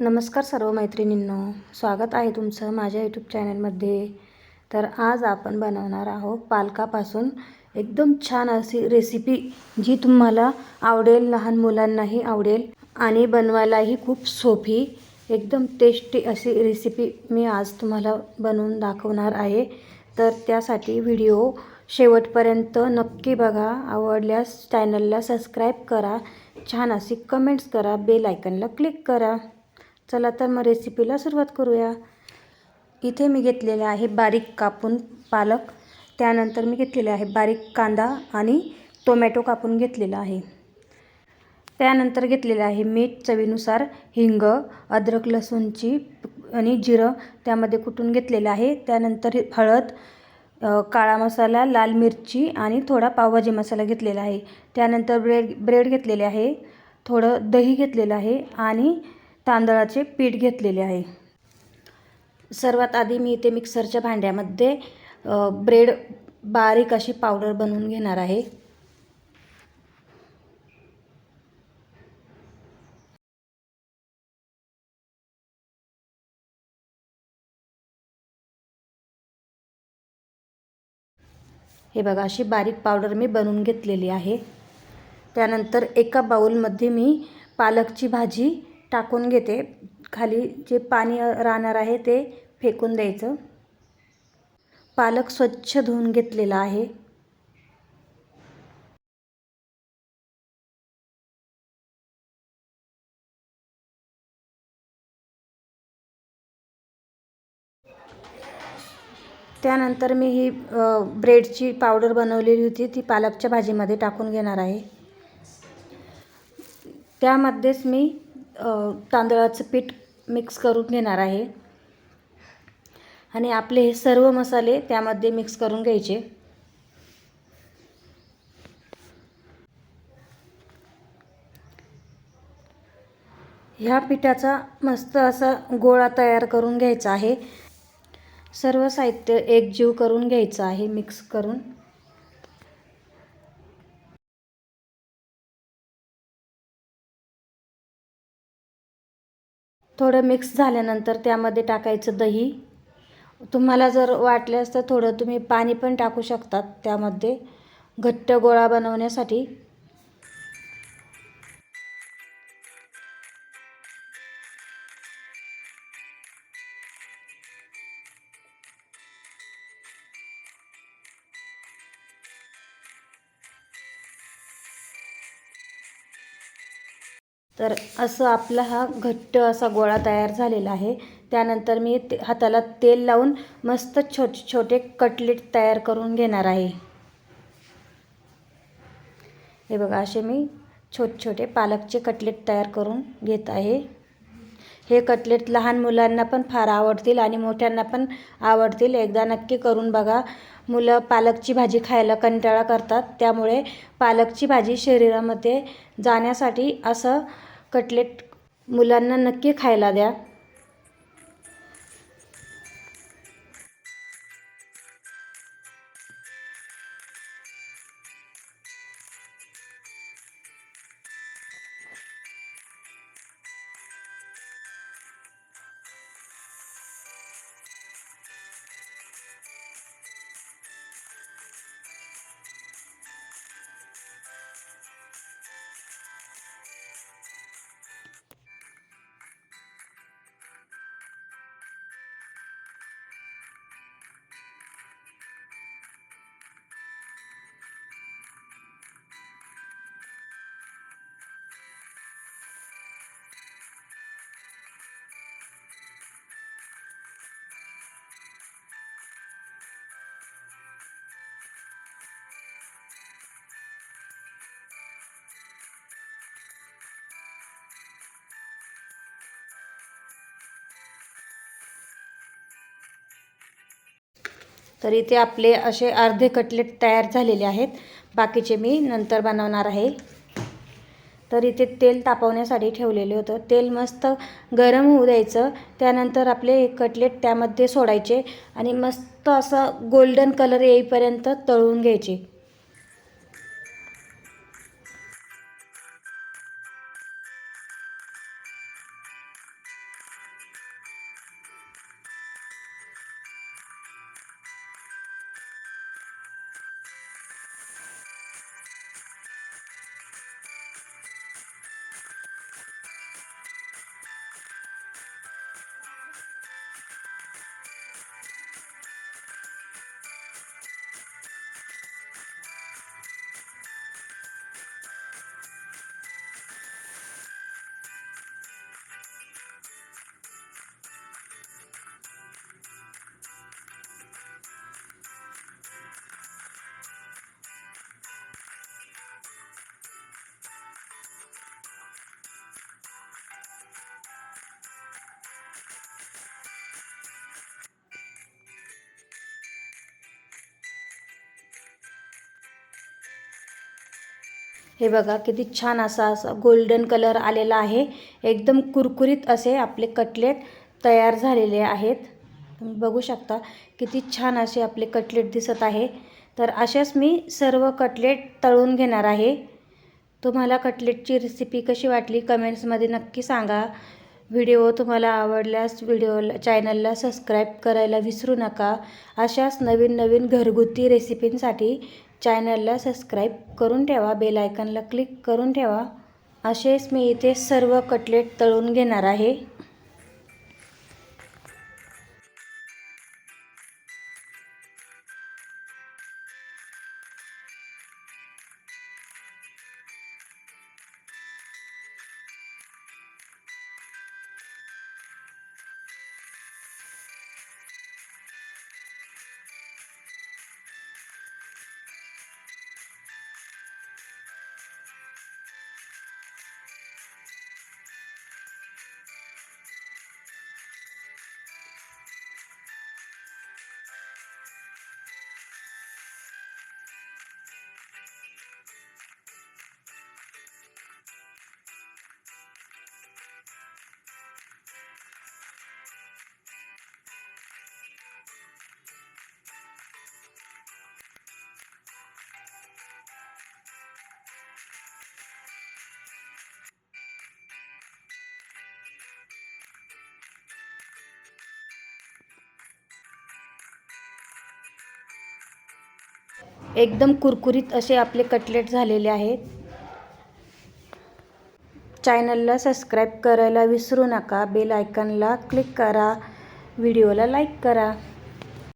नमस्कार सर्व मैत्रिणींनो. स्वागत आहे तुमचं माझ्या यूट्यूब चॅनलमध्ये तर आज आपण बनवणार आहोत पालकापासून एकदम छान अशी रेसिपी जी तुम्हाला आवडेल लहान मुलांनाही आवडेल आणि बनवायलाही खूप सोपी एकदम टेस्टी अशी रेसिपी मी आज तुम्हाला बनवून दाखवणार आहे. तर त्यासाठी व्हिडिओ शेवटपर्यंत नक्की बघा. आवडल्यास चॅनलला सबस्क्राईब करा. छान अशी कमेंट्स करा. बेल आयकनला क्लिक करा. चला तर मग रेसिपीला सुरुवात करूया. इथे मी घेतलेले आहे बारीक कापून पालक. त्यानंतर मी घेतलेले आहे बारीक कांदा आणि टोमॅटो कापून घेतलेला आहे. त्यानंतर घेतलेलं आहे मीठ चवीनुसार हिंग अद्रक लसूणची आणि जिरं त्यामध्ये कुटून घेतलेलं आहे. त्यानंतर हळद काळा मसाला लाल मिरची आणि थोडा पावभाजी मसाला घेतलेला आहे. त्यानंतर ब्रेड ब्रेड घेतलेले आहे थोडं दही घेतलेलं आहे आणि तांदळाचे पीठ घेतलेले आहे. सर्वात आधी मी इथे मिक्सरच्या भांड्यामध्ये ब्रेड बारीक अशी पावडर बनवून घेणार आहे. हे बघा अशी बारीक पावडर मी बनवून घेतलेली आहे. त्यानंतर एका बाऊलमध्ये मी पालकची भाजी टाकून घेते. खाली जे पाणी राहणार आहे ते फेकून द्यायचं. पालक स्वच्छ धुवून घेतलेला आहे. त्यानंतर मी ही ब्रेडची पावडर बनवलेली होती. ती पालकच्या भाजीमध्ये टाकून घेणार आहे. त्यामध्येच मी तांदळाचं पीठ मिक्स करून घेणार आहे. आणि आपले हे सर्व मसाले त्यामध्ये मिक्स करून घ्यायचे. ह्या पिठाचा मस्त असा गोळा तयार करून घ्यायचा आहे. सर्व साहित्य एकजीव करून घ्यायचं आहे मिक्स करून. थोडं मिक्स झाल्यानंतर त्यामध्ये टाकायचं दही. तुम्हाला जर वाटल्यास तर थोडं तुम्ही पाणी पण टाकू शकतात त्यामध्ये. घट्ट गोळा बनवण्यासाठी. तर असं आपला हा घट्ट असा गोळा तयार झालेला आहे. त्यानंतर मी ते हाताला तेल लावून मस्त छोटे छोटे कटलेट तयार करून घेणार आहे. हे बघा असे मी छोटे छोटे पालकचे कटलेट तयार करून घेत आहे. हे कटलेट लहान मुलांना पण फार आवडतील आणि मोठ्यांना पण आवडतील. एकदा नक्की करून बघा. मुलं पालकची भाजी खायला कंटाळा करतात. त्यामुळे पालकची भाजी शरीरामध्ये जाण्यासाठी असं कटलेट मुलांना नक्की खायला द्या. तर इथे आपले असे अर्धे कटलेट तयार झालेले आहेत. बाकीचे मी नंतर बनवणार आहे. तर इथे तेल तापवण्यासाठी ठेवलेले होतं. तेल मस्त गरम होऊ द्यायचं. त्यानंतर आपले कटलेट त्यामध्ये सोडायचे आणि मस्त असं गोल्डन कलर येईपर्यंत तळून घ्यायचे. हे बघा किती छान असा असा गोल्डन कलर आलेला आहे. एकदम कुरकुरीत असे आपले कटलेट तयार झालेले आहेत. तुम्ही बघू शकता किती छान असे आपले कटलेट दिसत आहे. तर अशाच मी सर्व कटलेट तळून घेणार आहे. तुम्हाला कटलेटची रेसिपी कशी वाटली कमेंट्समध्ये नक्की सांगा. व्हिडिओ तुम्हाला आवडल्यास व्हिडिओला चॅनलला सबस्क्राईब करायला विसरू नका. अशाच नवीन नवीन घरगुती रेसिपींसाठी चॅनलला सबस्क्राईब करून ठेवा बेल आयकनला क्लिक करून ठेवा. असेच मी इथे सर्व कटलेट तळून घेणार आहे. एकदम कुरकुरीत असे आपले कटलेट झालेले आहेत. चॅनलला सबस्क्राईब करायला विसरू नका. बेल आयकनला क्लिक करा. व्हिडिओला लाईक करा.